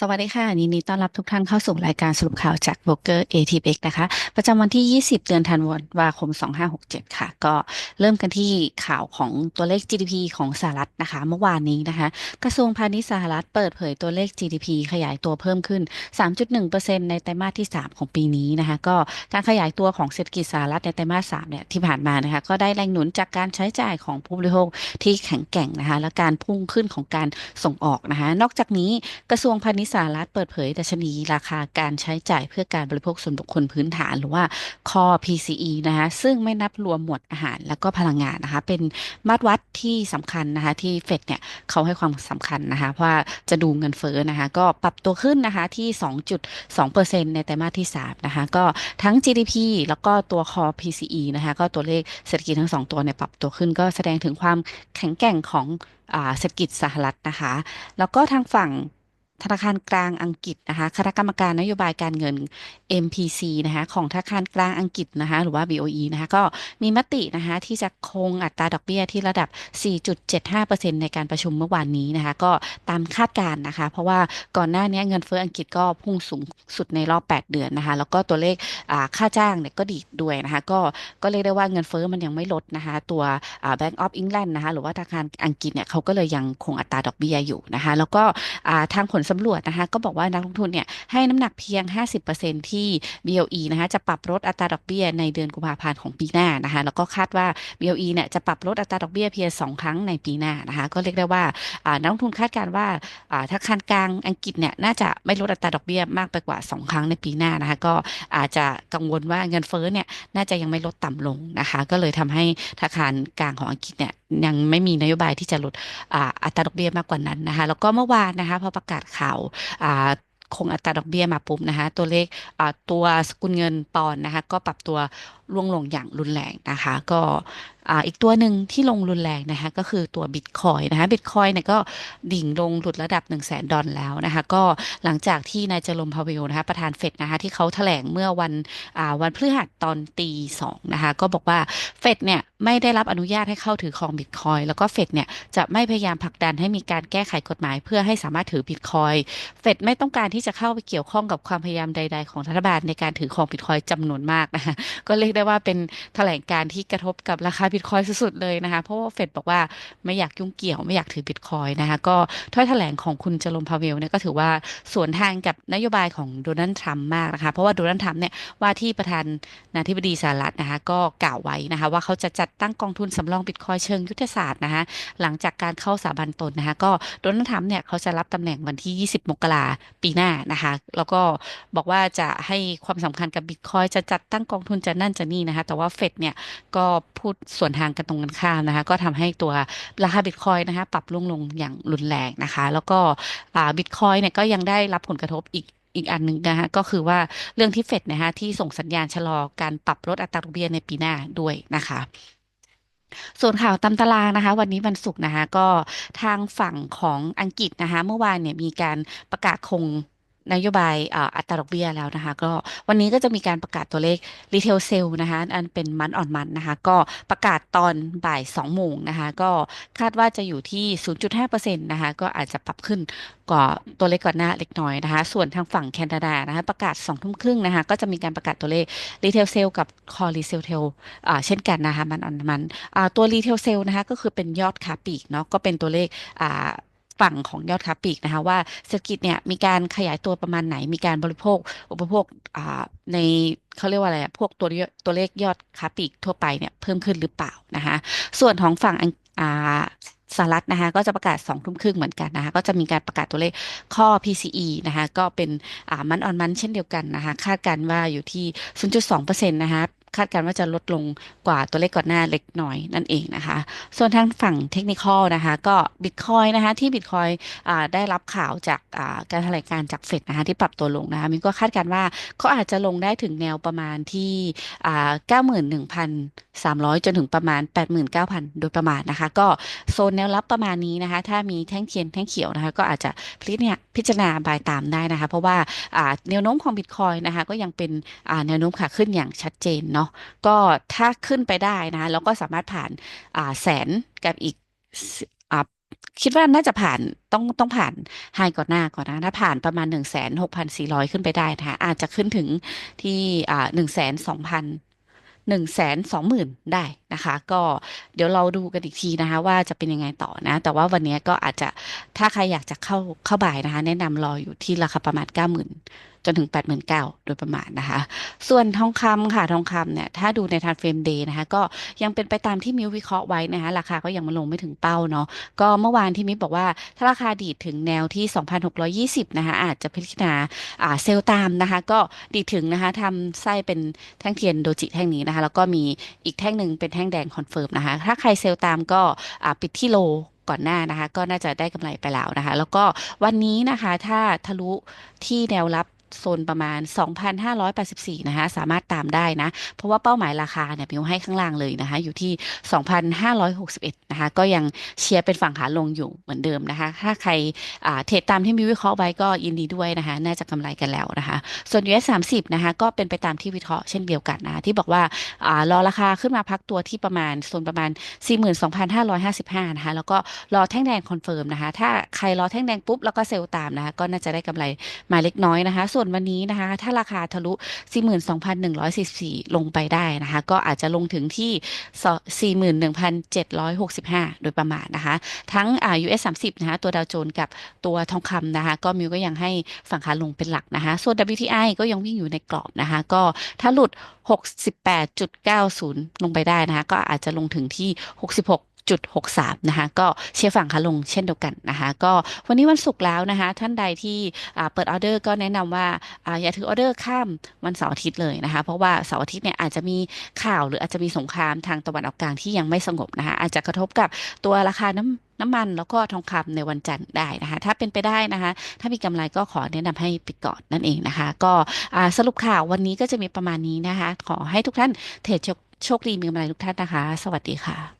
สวัสดีค่ะยินดีต้อนรับทุกท่านเข้าสู่รายการสรุปข่าวจาก b บ o เกอร์ ATX นะคะ ประจำวันที่ 20 เดือนธันวาคม 2567 ค่ะ ก็เริ่มกันที่ข่าวของตัวเลข GDP ของสหรัฐนะคะ เมื่อวานนี้นะคะ กระทรวงพาณิชย์สหรัฐเปิดเผยตัวเลข GDP ขยายตัวเพิ่มขึ้น 3.1%ในไตรมาสที่ 3 ของปีนี้นะคะ ก็การขยายตัวของเศรษฐกิจสหรัฐในไตรมาส 3 เนี่ยที่ผ่านมานะคะ ก็ได้แรงหนุนจากการใช้จ่ายของผู้บริโภคที่แข็งแกร่งนะคะ และการพุ่งขึ้นของการส่งออกนะคะ นอกจากนี้กระทรวงพาณิชย์สหรัฐเปิดเผยดัชนีราคาการใช้จ่ายเพื่อการบริโภคส่วนบุคคลพื้นฐาน หรือว่า Core PCE นะคะซึ่งไม่นับรวมหมวดอาหารแล้วก็พลังงานนะคะ เป็นมาตรวัดที่สำคัญนะคะที่เฟดเนี่ยเขาให้ความสำคัญนะคะเพราะว่าจะดูเงินเฟ้อนะคะ ก็ปรับตัวขึ้นนะคะที่ 2.2%ในไตรมาสที่ 3 นะคะ ก็ทั้ง GDP แล้วก็ตัว Core PCE นะคะก็ตัวเลขเศรษฐกิจทั้งสองตัวเนี่ยปรับตัวขึ้น ก็แสดงถึงความแข็งแกร่งของเศรษฐกิจสหรัฐนะคะ แล้วก็ทางฝั่ง ธนาคารกลางอังกฤษนะคะคณะกรรมการนโยบายการเงิน MPC นะคะของธนาคารกลางอังกฤษนะคะหรือว่า BOE นะคะก็มีมตินะคะที่จะคงอัตราดอกเบี้ยที่ระดับ 4.75%ในการประชุมเมื่อวานนี้นะคะก็ตามคาดการณ์นะคะ เพราะว่าก่อนหน้านี้เงินเฟ้ออังกฤษก็พุ่งสูงสุดในรอบ 8 เดือนนะคะแล้วก็ตัวเลขค่าจ้างเนี่ยก็ดีด้วยนะคะก็ก็เรียกได้ว่าเงินเฟ้อมันยังไม่ลดนะคะตัว Bank of England นะคะหรือว่าธนาคารอังกฤษเนี่ยเขาก็เลยยังคงอัตราดอกเบี้ยอยู่นะคะแล้วก็ทางผลสำรวจนะคะ ก็บอกว่านักลงทุนเนี่ยให้น้ำหนักเพียง 50%ที่ BOE นะคะจะปรับลดอัตราดอกเบี้ยในเดือนกุมภาพันธ์ของปีหน้านะคะ แล้วก็คาดว่า BOE เนี่ยจะปรับลดอัตราดอกเบี้ยเพียงสองครั้งในปีหน้านะคะ ก็เรียกได้ว่านักลงทุนคาดการว่าธนาคารกลางอังกฤษเนี่ยน่าจะไม่ลดอัตราดอกเบี้ยมากไปกว่า 2 ครั้งในปีหน้านะคะ ก็อาจจะกังวลว่าเงินเฟ้อเนี่ยน่าจะยังไม่ลดต่ำลงนะคะ ก็เลยทำให้ธนาคารกลางของอังกฤษเนี่ยยังไม่มีนโยบายที่จะลดอัตราดอกเบี้ยมากกว่านั้นนะคะ แล้วก็เมื่อวานนะคะพอประกาศข่าวคงอัตราดอกเบี้ยมาปุ๊บนะคะตัวเลขตัวสกุลเงินปอนนะคะก็ปรับตัว ร่วงลงอย่างรุนแรงนะคะ ก็อีกตัวหนึ่งที่ลงรุนแรงนะคะก็คือตัวบิตคอยนะคะบิตคอยเนี่ยก็ดิ่งลงหลุดระดับ 1 0 0 0 0แสนดอลแล้วนะคะก็หลังจากที่นายเจอรมพาเวลนะคะประธานเฟดนะคะที่เขาแถลงเมื่อวันวันพฤหัสตอนตีสองนะคะก็บอกว่าเฟดเนี่ยไม่ได้รับอนุญาตให้เข้าถือครองบิตคอยแล้วก็เฟดเนี่ยจะไม่พยายามผลักดันให้มีการแก้ไขกฎหมาย เพื่อให้สามารถถือบิตคอยเฟดไม่ต้องการที่จะเข้าไปเกี่ยวข้องกับความพยายามใด ๆ ของรัฐบาลในการถือครองบิตคอยจำนวนมากนะคะก็เรียกได้ว่าเป็นแถลงการที่กระทบกับราคาบิตคอยสุดๆเลยนะคะ เพราะว่าเฟดบอกว่าไม่อยากยุ่งเกี่ยวไม่อยากถือบิตคอยนะคะ ก็ถ้อยแถลงของคุณจลมพาเวลเนี่ยก็ถือว่าสวนทางกับนโยบายของโดนัลด์ทรัมป์มากนะคะ เพราะว่าโดนัลด์ทรัมป์เนี่ยว่าที่ประธานนาธิบดีสหรัฐนะคะก็กล่าวไว้นะคะ ว่าเขาจะจัดตั้งกองทุนสำรองบิตคอยเชิงยุทธศาสตร์นะคะหลังจากการเข้าสาบันตนนะคะ ก็โดนัลด์ทรัมป์เนี่ยเขาจะรับตำแหน่งวันที่ 20 มกราปีหน้านะคะ แล้วก็บอกว่าจะให้ความสำคัญกับบิตคอยจะจัดตั้งกองทุนจะนั่นจะนี่นะคะ แต่ว่าเฟดเนี่ยก็พูดส่วนทางกันตรงกันข้ามนะคะ ก็ทำให้ตัวราคาบิตคอยนะคะ ปรับลงลงอย่างรุนแรงนะคะ แล้วก็บิตคอยเนี่ยก็ยังได้รับผลกระทบอีกอีกอันหนึ่งนะคะก็คือว่าเรื่องที่เฟดนะคะที่ส่งสัญญาณชะลอการปรับลดอัตราดอกเบี้ยในปีหน้าด้วยนะคะส่วนข่าวตามตารางนะคะ วันนี้วันศุกร์นะคะ ก็ทางฝั่งของอังกฤษนะคะ เมื่อวานเนี่ยมีการประกาศคง นโยบายอัตราดอกเบี้ยแล้วนะคะ ก็วันนี้ก็จะมีการประกาศตัวเลขรีเทลเซลนะคะอันเป็นมันอ่อนมันนะคะ ก็ประกาศตอนบ่าย2โมงนะคะ ก็คาดว่าจะอยู่ที่ 0.5%นะคะ ก็อาจจะปรับขึ้นกว่าตัวเลขก่อนหน้าเล็กน้อยนะคะ ส่วนทางฝั่งแคนาดานะคะ ประกาศ2ทุ่มครึ่งนะคะ ก็จะมีการประกาศตัวเลขรีเทลเซลกับคอรีเซลเทลเช่นกันนะคะมันอ่อนมันตัวรีเทลเซลนะคะ ก็คือเป็นยอดขาปีกเนาะก็เป็นตัวเลข ฝั่งของยอดค้าปลีกนะคะว่าเศรษฐกิจเนี่ยมีการขยายตัวประมาณไหน มีการบริโภคอุปโภคในเขาเรียกว่าอะไรพวกตัวตัวเลขยอดค้าปลีกทั่วไปเนี่ยเพิ่มขึ้นหรือเปล่านะคะส่วนของฝั่งสหรัฐนะคะก็จะประกาศ2ทุ่มครึ่งเหมือนกันนะคะก็จะมีการประกาศตัวเลขข้อ PCE นะคะก็เป็นมันออนมันเช่นเดียวกันนะคะคาดการว่าอยู่ที่ 0.2%นะคะ คาดการณ์ว่าจะลดลงกว่าตัวเลขก่อนหน้าเล็กน้อยนั่นเองนะคะ ส่วนทางฝั่งเทคนิคนะคะ ก็บิตคอยนะคะที่บิตคอยได้รับข่าวจากการแถลงการจากเฟดนะคะที่ปรับตัวลงนะคะมินก็คาดการณ์ว่าเขาอาจจะลงได้ถึงแนวประมาณที่เก้าหมื่นหนึ่งพันสามร้อยจนถึงประมาณแปดหมื่นเก้าพันโดยประมาณนะคะ ก็โซนแนวรับประมาณนี้นะคะ ถ้ามีแท่งเทียนแท่งเขียวนะคะ ก็อาจจะพิจารณาพิจารณาบายตามได้นะคะ เพราะว่าแนวโน้มของบิตคอยนะคะก็ยังเป็นแนวโน้มขาขึ้นอย่างชัดเจนเนาะก็ถ้าขึ้นไปได้นะ แล้วก็สามารถผ่านแสนกับอีกคิดว่าน่าจะผ่านต้องต้องผ่านไฮก่อนหน้าก่อนนะ ถ้าผ่านประมาณหนึ่งแสนหกพันสี่ร้อยขึ้นไปได้นะคะอาจจะขึ้นถึงที่อ่าหนึ่งแสนสองพันหนึ่งแสนสองหมื่นได้นะคะ ก็เดี๋ยวเราดูกันอีกทีนะคะ ว่าจะเป็นยังไงต่อนะ แต่ว่าวันนี้ก็อาจจะถ้าใครอยากจะเข้าเข้าบ่ายนะคะ แนะนำรออยู่ที่ราคาประมาณเก้าหมื่น จนถึงแปดหมื่นเก้าโดยประมาณนะคะ ส่วนทองคำค่ะทองคำเนี่ยถ้าดูในทางเฟรมเดย์นะคะก็ยังเป็นไปตามที่มิววิเคราะห์ไว้นะคะราคาก็ยังมาลงไม่ถึงเป้าเนาะก็เมื่อวานที่มิวบอกว่าถ้าราคาดีดถึงแนวที่ 2,620 นะคะอาจจะพิจารณาอ่าเซลล์ตามนะคะ ก็ดีดถึงนะคะทำไส้เป็นแท่งเทียนโดจิแท่งนี้นะคะ แล้วก็มีอีกแท่งหนึ่งเป็นแท่งแดงคอนเฟิร์มนะคะ ถ้าใครเซลล์ตามก็อ่าปิดที่โลก่อนหน้านะคะก็น่าจะได้กำไรไปแล้วนะคะ แล้วก็วันนี้นะคะถ้าทะลุที่แนวรับ โซนประมาณ 2,584 นะคะ สามารถตามได้นะ เพราะว่าเป้าหมายราคาเนี่ยมิวให้ข้างล่างเลยนะคะ อยู่ที่ 2,561 นะคะ ก็ยังเชียร์เป็นฝั่งขาลงอยู่เหมือนเดิมนะคะ ถ้าใครเทรดตามที่มิววิเคราะห์ไว้ก็ยินดีด้วยนะคะ น่าจะกำไรกันแล้วนะคะ ส่วน US 30 นะคะ ก็เป็นไปตามที่วิเคราะห์เช่นเดียวกันนะะที่บอกว่าอ่ารอราคาขึ้นมาพักตัวที่ประมาณโซนประมาณ 42,555 นะคะ แล้วก็รอแท่งแดงคอนเฟิร์มนะคะ ถ้าใครรอแท่งแดงปุ๊บแล้วก็เซลล์ตามนะคะ ก็น่าจะได้กำไรมาเล็กน้อยนะคะส่วนวันนี้นะคะ ถ้าราคาทะลุ 42,144 ลงไปได้นะคะ ก็อาจจะลงถึงที่ 41,765 โดยประมาณนะคะ ทั้งอ่า US 30 นะคะ ตัวดาวโจนส์กับตัวทองคำนะคะ ก็มิวก็ยังให้ฝั่งขาลงเป็นหลักนะคะ ส่วน WTI ก็ยังวิ่งอยู่ในกรอบนะคะ ก็ถ้าหลุด 68.90 ลงไปได้นะคะ ก็อาจจะลงถึงที่ 66 จุด63นะคะก็เชียร์ฝั่งขาลงเช่นเดียวกันนะคะก็วันนี้วันศุกร์แล้วนะคะท่านใดที่เปิดออเดอร์ก็แนะนำว่าอ่าอย่าถือออเดอร์ข้ามวันเสาร์อาทิตย์เลยนะคะเพราะว่าเสาร์อาทิตย์เนี่ยอาจจะมีข่าวหรืออาจจะมีสงครามทางตะวันออกกลางที่ยังไม่สงบนะคะอาจจะกระทบกับตัวราคาน้ำน้ำมันแล้วก็ทองคำในวันจันทร์ได้นะคะ ถ้าเป็นไปได้นะคะ ถ้ามีกำไรก็ขอแนะนำให้ปิดก่อนนั่นเองนะคะ ก็สรุปข่าววันนี้ก็จะมีประมาณนี้นะคะ ขอให้ทุกท่านเทรดโชคดีมีกำไรทุกท่านนะคะ สวัสดีค่ะ